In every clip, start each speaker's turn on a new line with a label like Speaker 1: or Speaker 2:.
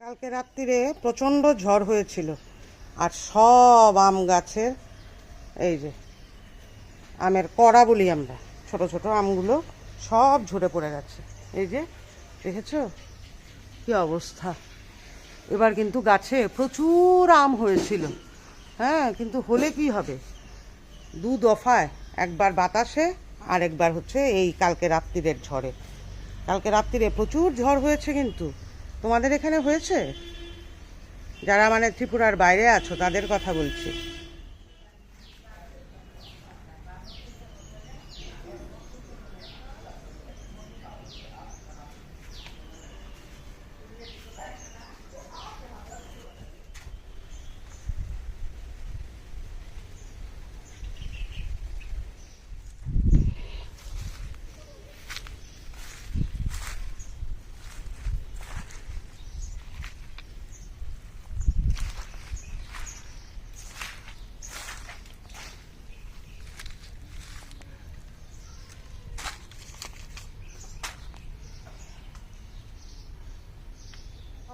Speaker 1: কালকে রাত্রিরে প্রচণ্ড ঝড় হয়েছিল। আর সব আম গাছের, এই যে, আমের কড়া বলি আমরা, ছোট ছোট আমগুলো সব ঝরে পড়ে গেছে। এই যে, দেখেছ? কি অবস্থা? এবার কিন্তু গাছে প্রচুর আম হয়েছিল। হ্যাঁ কিন্তু হলে কি হবে? দু দফায়, একবার বাতাসে আর একবার হচ্ছে এই কালকে রাত্রিরের ঝড়ে। কালকে রাত্রিরে প্রচুর ঝড় হয়েছে কিন্তু। তোমাদের এখানে হয়েছে? যারা মানে ত্রিপুরার বাইরে আছো তাদের কথা বলছি।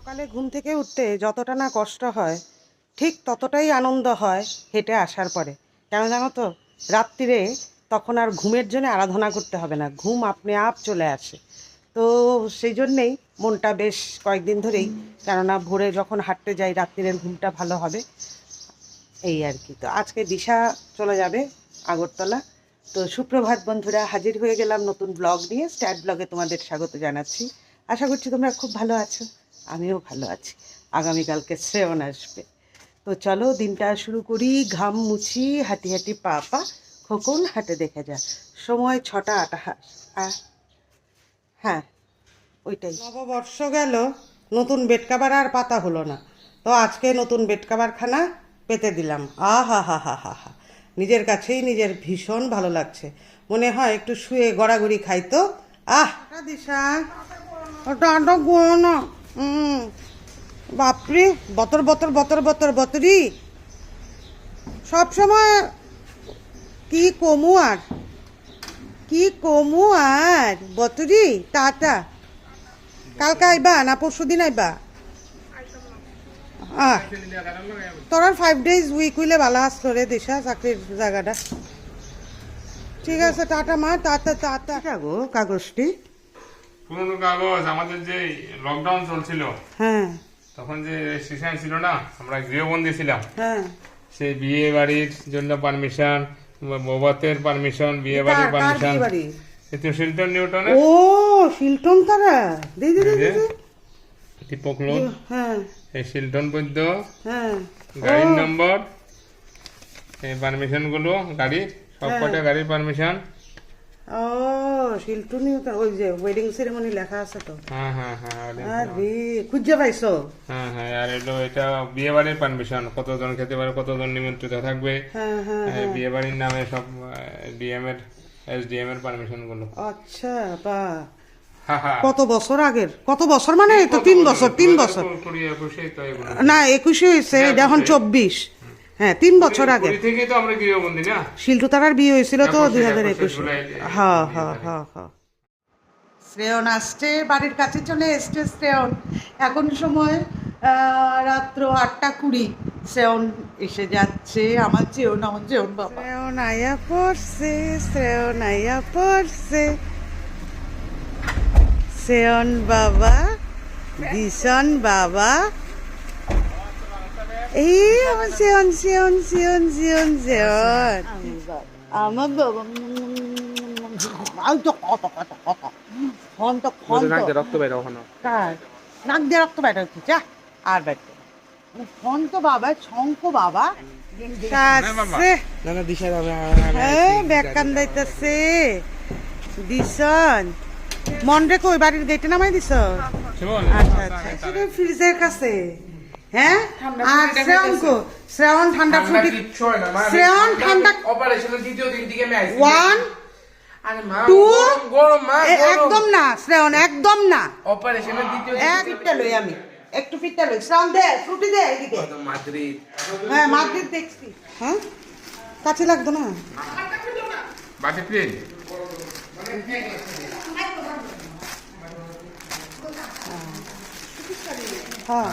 Speaker 1: সকালে ঘুম থেকে উঠতে যতটা না কষ্ট হয়, ঠিক ততটাই আনন্দ হয় হেঁটে আসার পরে। কেন জানো তো? রাত্রিরে তখন আর ঘুমের জন্য আরাধনা করতে হবে না, ঘুম আপনি আপ চলে আসে। তো সেই জন্যেই মনটা বেশ কয়েকদিন ধরেই, কেননা ভোরে যখন হাঁটতে যাই রাত্রিরের ঘুমটা ভালো হবে, এই আর কি। তো আজকে দিশা চলে যাবে আগরতলা। তো সুপ্রভাত বন্ধুরা, হাজির হয়ে গেলাম নতুন ব্লগ নিয়ে। স্ট্যাট ব্লগে তোমাদের স্বাগত জানাচ্ছি। আশা করছি তোমরা খুব ভালো আছো। আমিও ভালো আছি। আগামীকালকে শ্রেয়ন আসবে। তো চলো দিনটা শুরু করি, ঘাম মুছি, হাঁটি হাঁটি পা পা, খোকন, হাঁটে দেখে যা। সময় ছটা আটাহাস আ- হ্যাঁ ওইটাই। নববর্ষ গেল, নতুন বেড আর পাতা হলো না। তো আজকে নতুন বেড পেতে দিলাম। আ, হা হা হা হা হা। নিজের কাছেই নিজের ভীষণ ভালো লাগছে। মনে হয় একটু শুয়ে গড়াগড়ি খাই তো। আহ দিশা ওটা গুঁড়ো না। হুম বাপরে, বতর বতর বতর বতর, বতরি। সব সময় কি কমু আর? কি কমু আর? বতরি, টাটা। কালকে আইবা না পরশু দিন আইবা? তোর ফাইভ ডেজ উইক হইলে ভালো আসলো রে দিশা, চাকরির জায়গাটা। ঠিক আছে, টাটা মা, টাটা টাটা। গো কাগজটি?
Speaker 2: পুরনো কাগজ আমাদের যে লকডাউন চলছিল
Speaker 1: হ্যাঁ।
Speaker 2: তখন যে রেস্ট্রিকশন ছিল না আমরা গৃহবন্দী ছিলাম।
Speaker 1: হ্যাঁ।
Speaker 2: সেই বিয়ে বাড়ির জন্য পারমিশন বৌভাতের পারমিশন বিয়ে বাড়ির পারমিশন এতে শিল্টন নিউটনের।
Speaker 1: ও শিলটন তারা? দে দে দে।
Speaker 2: দীপক
Speaker 1: হ্যাঁ।
Speaker 2: এই শিল্টন পদ্য
Speaker 1: হ্যাঁ।
Speaker 2: গাড়ির নম্বর এই পারমিশনগুলো গাড়ি সব
Speaker 1: হ্যাঁ।
Speaker 2: কটা গাড়ির পারমিশন
Speaker 1: ও শিলটনি ওই যে ওয়েডিং সেরেমনি লেখা আছে তো।
Speaker 2: হ্যাঁ হ্যাঁ হ্যাঁ
Speaker 1: খুঁজে পাইছো?
Speaker 2: হ্যাঁ হ্যাঁ আর এলো এটা বিয়ে বাড়ির পারমিশন কতজন খেতে পারে কতজন নিমন্ত্রিত থাকবে।
Speaker 1: হ্যাঁ হ্যাঁ
Speaker 2: হ্যাঁ, বিয়ে বাড়ির নামে সব ডিএম এর এসডিএম এর পারমিশনগুলো।
Speaker 1: আচ্ছা বা। কত বছর আগের? কত বছর মানে তো তিন বছর? তিন বছর। না একুশে হয়েছে এখন চব্বিশ। হ্যাঁ তিন বছর আগে।
Speaker 2: থেকে তো আমরা গৃহবন্দী না?
Speaker 1: শিল্টু তারার বিয়ে হয়েছিল তো দুই হাজার
Speaker 2: একুশে।
Speaker 1: হ্যাঁ হ্যাঁ হ্যাঁ হ্যাঁ। শ্রেয়ন আসছে বাড়ির কাছে চলে এসছে শ্রেয়ন। এখন সময় রাত্র আটটা কুড়ি। শ্রেয়ন এসে যাচ্ছে আমার চেয়ন আমার চেয়ন বাবা। শ্রেয়ন আয়া পড়ছে শ্রেয়ন আয়া পড়ছে। শ্রেয়ন বাবা ভীষণ বাবা। আমার শ্রেয়ন শ্রেয়ন শ্রেয়ন শ্রেয়ন শ্রেয়ন আমার বাবা আই তো কত কত কত। ফোন তো ফোন তো।
Speaker 2: রক্ত বের ওখানে
Speaker 1: কার? নাক দিয়ে রক্ত বের হচ্ছে যা। আর বের কর। মানে ফোন তো বাবা শঙ্খ বাবা।
Speaker 2: না না দিশা
Speaker 1: হ্যাঁ ব্যাগ কান্দাইতেছে দিশন। মন রে কই বাড়ির গেটে নামাই দিছ? আচ্ছা আচ্ছা। ফ্রিজের কাছে। হ্যাঁ? আর শ্রাবণ কো শ্রাবণ ঠান্ডা ফ্রুটি শ্রাবণ ঠান্ডা
Speaker 3: অপারেশনের দ্বিতীয় দিন থেকে আমি আইছি
Speaker 1: ওয়ান টু
Speaker 3: গরম, মা
Speaker 1: একদম না শ্রাবণ একদম না।
Speaker 3: অপারেশনের দ্বিতীয়
Speaker 1: লই আমি একটু পিঠটা লই। শ্রাবণ দে ফ্রুটি দে এদিকে
Speaker 3: দিন মাদ্রিদ
Speaker 1: হ্যাঁ মাদ্রিদ দেখছি। হ্যাঁ? কাছে লাগতো না? হ্যাঁ।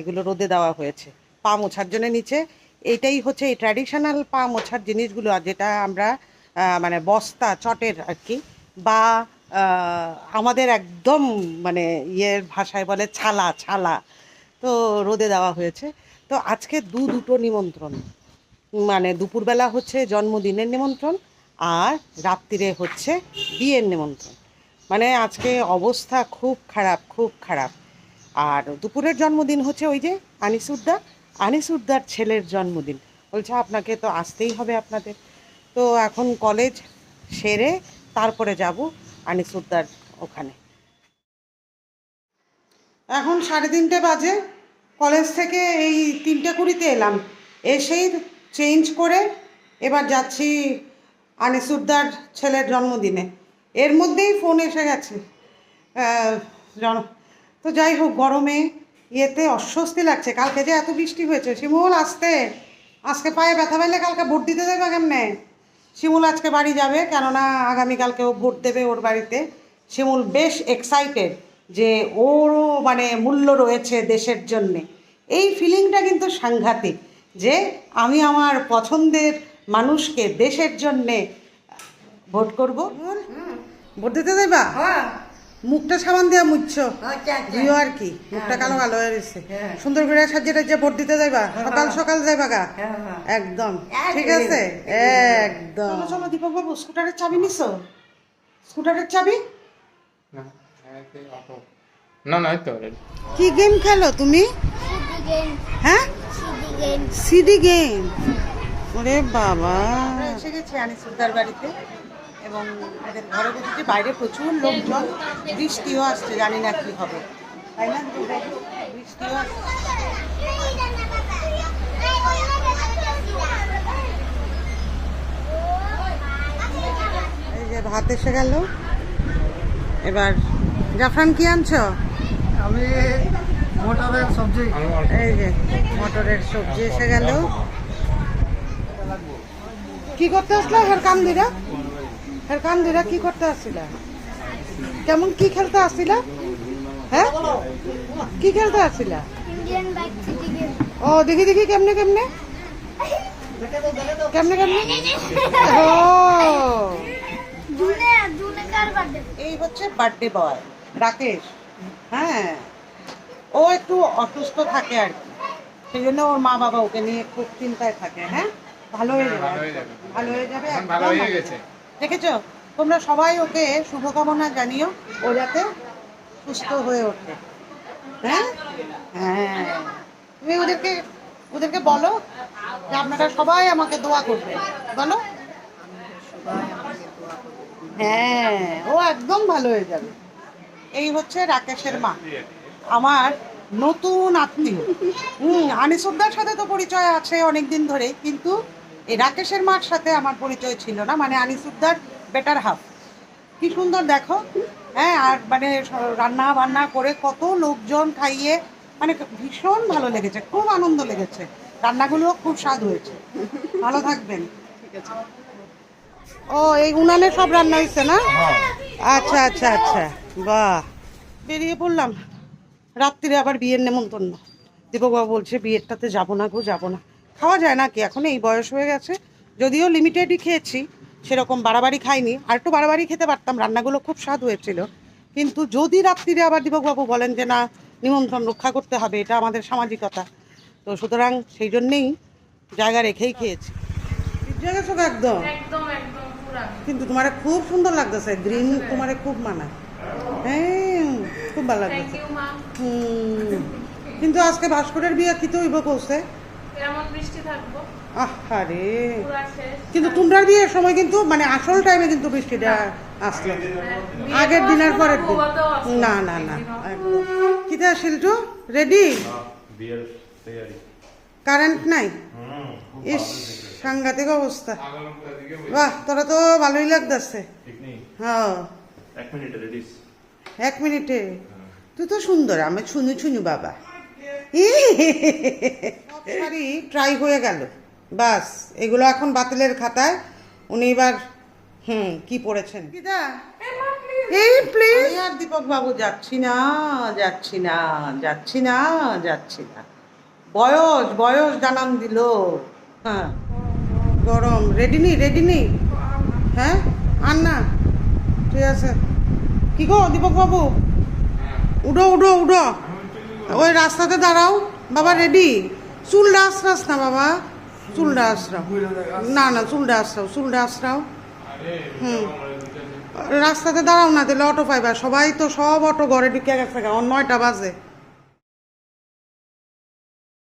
Speaker 1: এগুলো রোদে দেওয়া হয়েছে। পা মোছার জন্য নিচে। এইটাই হচ্ছে এই ট্র্যাডিশনাল পা মোছার জিনিসগুলো যেটা আমরা মানে বস্তা, চটের আর কি, বা আমাদের একদম মানে ইয়ের ভাষায় বলে ছালা ছালা, তো রোদে দেওয়া হয়েছে। তো আজকে দু দুটো নিমন্ত্রণ। মানে দুপুরবেলা হচ্ছে জন্মদিনের নিমন্ত্রণ, আর রাত্রিরে হচ্ছে বিয়ের নিমন্ত্রণ। মানে আজকে অবস্থা খুব খারাপ খুব খারাপ। আর দুপুরের জন্মদিন হচ্ছে ওই যে আনিসুদ্দা। আনিসুদ্দার ছেলের জন্মদিন। বলছে, আপনাকে তো আসতেই হবে আপনাদের। তো এখন কলেজ সেরে তারপরে যাব আনিসুদ্দার ওখানে। এখন সাড়ে তিনটে বাজে। কলেজ থেকে এই তিনটে কুড়িতে এলাম। এসেই চেঞ্জ করে এবার যাচ্ছি আনিসুদ্দার ছেলের জন্মদিনে। এর মধ্যেই ফোন এসে গেছে। জন- তো যাই হোক, গরমে ইয়েতে অস্বস্তি লাগছে। কালকে যে এত বৃষ্টি হয়েছে, শিমুল আসতে। আজকে পায়ে ব্যথা পাইলে কালকে ভোট দিতে যাবে কেমনে? শিমুল আজকে বাড়ি যাবে, কেননা আগামীকালকে ও ভোট দেবে ওর বাড়িতে। শিমুল বেশ এক্সাইটেড যে ওরও মানে মূল্য রয়েছে দেশের জন্যে। এই ফিলিংটা কিন্তু সাংঘাতিক যে আমি আমার পছন্দের মানুষকে দেশের জন্যে ভোট করব। ভোট দিতে দেবা মুখটা সাবান দিয়ে মুছছো
Speaker 4: আচ্ছা আচ্ছা।
Speaker 1: দিও আর কি মুখটা কালো কালো হয়ে গেছে। সুন্দর করে সাজিয়ে যে ভোট দিতে যাইবা। সকাল সকাল যাইবা গা।
Speaker 4: হ্যাঁ, হ্যাঁ।
Speaker 1: একদম। ঠিক আছে? একদম। চলো চলো দীপক বাবু স্কুটারের চাবি নিছো? স্কুটারের চাবি?
Speaker 2: না হ্যাঁ, না না তো।
Speaker 1: কি গেম খেলো তুমি? হ্যাঁ? CD game. ওরে বাবা। এসে গেছি আনিসুদ্দার বাড়িতে। এবং এদের ঘরে বসেছি বাইরে প্রচুর লোকজন। বৃষ্টিও আসছে জানি না কি হবে। তাই না? বৃষ্টিও এই যে ভাত এসে গেল। এবার জাফরান কি আনছো?
Speaker 4: আমি মোটরের সবজি।
Speaker 1: এই যে মটরের সবজি এসে গেল। কি করতে আসলা হের কান্দিরা হের কান্দিরা কি করতে আসছিলা কেমন কি খেলতে আসছিলা হ্যাঁ? কি খেলতে আসছিলা ও দেখি দেখি কেমনে কেমনে? কেমনে কেমনে? ও।
Speaker 5: জুনে জুনে কার বার্থডে
Speaker 1: এই হচ্ছে বার্থডে বয় রাকেশ। হ্যাঁ? ও একটু অসুস্থ থাকে আর কি। সেই জন্য ওর মা বাবা ওকে নিয়ে খুব চিন্তায় থাকে হ্যাঁ? ভালো হয়ে যাবে
Speaker 2: ভালো হয়ে যাবে।
Speaker 1: ভালো হয়ে
Speaker 2: হয়ে গেছে।
Speaker 1: দেখেছ? তোমরা সবাই ওকে শুভকামনা জানিও, ও যাতে সুস্থ হয়ে ওঠে। হ্যাঁ? হ্যাঁ। তুমি ওদেরকে ওদেরকে বলো যে আপনারা সবাই আমাকে দোয়া করবে বলো? হ্যাঁ ও একদম ভালো হয়ে যাবে। এই হচ্ছে রাকেশের মা। আমার নতুন আত্মীয়। হুম, আনিসুদ্দার সাথে তো পরিচয় আছে অনেক দিন ধরে কিন্তু এই রাকেশের মার সাথে আমার পরিচয় ছিল না মানে আনিসুদ্দার বেটার হাফ। কি সুন্দর দেখো হ্যাঁ আর মানে রান্না বান্না করে কত লোকজন খাইয়ে মানে ভীষণ ভালো লেগেছে খুব আনন্দ লেগেছে। রান্নাগুলো খুব স্বাদ হয়েছে। ভালো থাকবেন। ও এই উনানে সব রান্না হয়েছে না? আচ্ছা আচ্ছা আচ্ছা। বাহ। বেরিয়ে পড়লাম। রাত্রিরে আবার বিয়ের নেমন্তন্ন। দীপকবাবু বলছে বিয়েরটাতে যাব না গো যাব না। খাওয়া যায় না কি এখন এই বয়স হয়ে গেছে। যদিও লিমিটেডই খেয়েছি সেরকম বাড়াবাড়ি খাইনি। আর একটু বাড়াবাড়ি খেতে পারতাম রান্নাগুলো খুব স্বাদ হয়েছিল। কিন্তু যদি রাত্রিরে আবার দীপকবাবু বলেন যে না নিমন্ত্রণ রক্ষা করতে হবে এটা আমাদের সামাজিকতা। তো সুতরাং সেই জন্যেই জায়গা রেখেই খেয়েছি। গেছো একদম। কিন্তু তোমার খুব সুন্দর লাগতেছে গ্রিন তোমার খুব মানায়। হ্যাঁ খুব ভালো লাগতেছে। হুম। কিন্তু আজকে ভাস্করের বিয়ে কি তো হইব
Speaker 6: থাকব
Speaker 1: আহারে। কিন্তু বিয়ের সময় কিন্তু মানে আসল টাইমে কিন্তু বৃষ্টিটা আসলো। আগের দিনের পরের দিন। না না না একদম। কিতা শিল্টু রেডি কারেন্ট নাই? ইস সাংঘাতিক অবস্থা। বাহ তোরা তো ভালোই লাগতেছে।
Speaker 7: ঠিক
Speaker 1: হ্যাঁ।
Speaker 7: এক মিনিট রেডিস
Speaker 1: এক মিনিটে? তুই তো সুন্দর আমি ছুনু ছুনু বাবা। সরি ট্রাই হয়ে গেল। বাস এগুলো এখন বাতিলের খাতায়। উনি এবার হুম কি পড়েছেন? এই প্লিজ আর দীপক বাবু যাচ্ছি না যাচ্ছি না যাচ্ছি না যাচ্ছি না। বয়স বয়স জানান দিল। হ্যাঁ। গরম। রেডি নি রেডি নি? হ্যাঁ? আর না ঠিক আছে। কি গো দীপক বাবু? উডো উডো উঠো ওই রাস্তাতে দাঁড়াও। বাবা রেডি চুলটা আশ্রাস না বাবা চুলডা আশ্রাও না না চুলডা আশ্রাও চুলডা আশ্রাও হুম। রাস্তাতে দাঁড়াও না তাহলে অটো পাইবা। সবাই তো সব অটো ঘরে ঢুকে গেছে গা, নয়টা বাজে।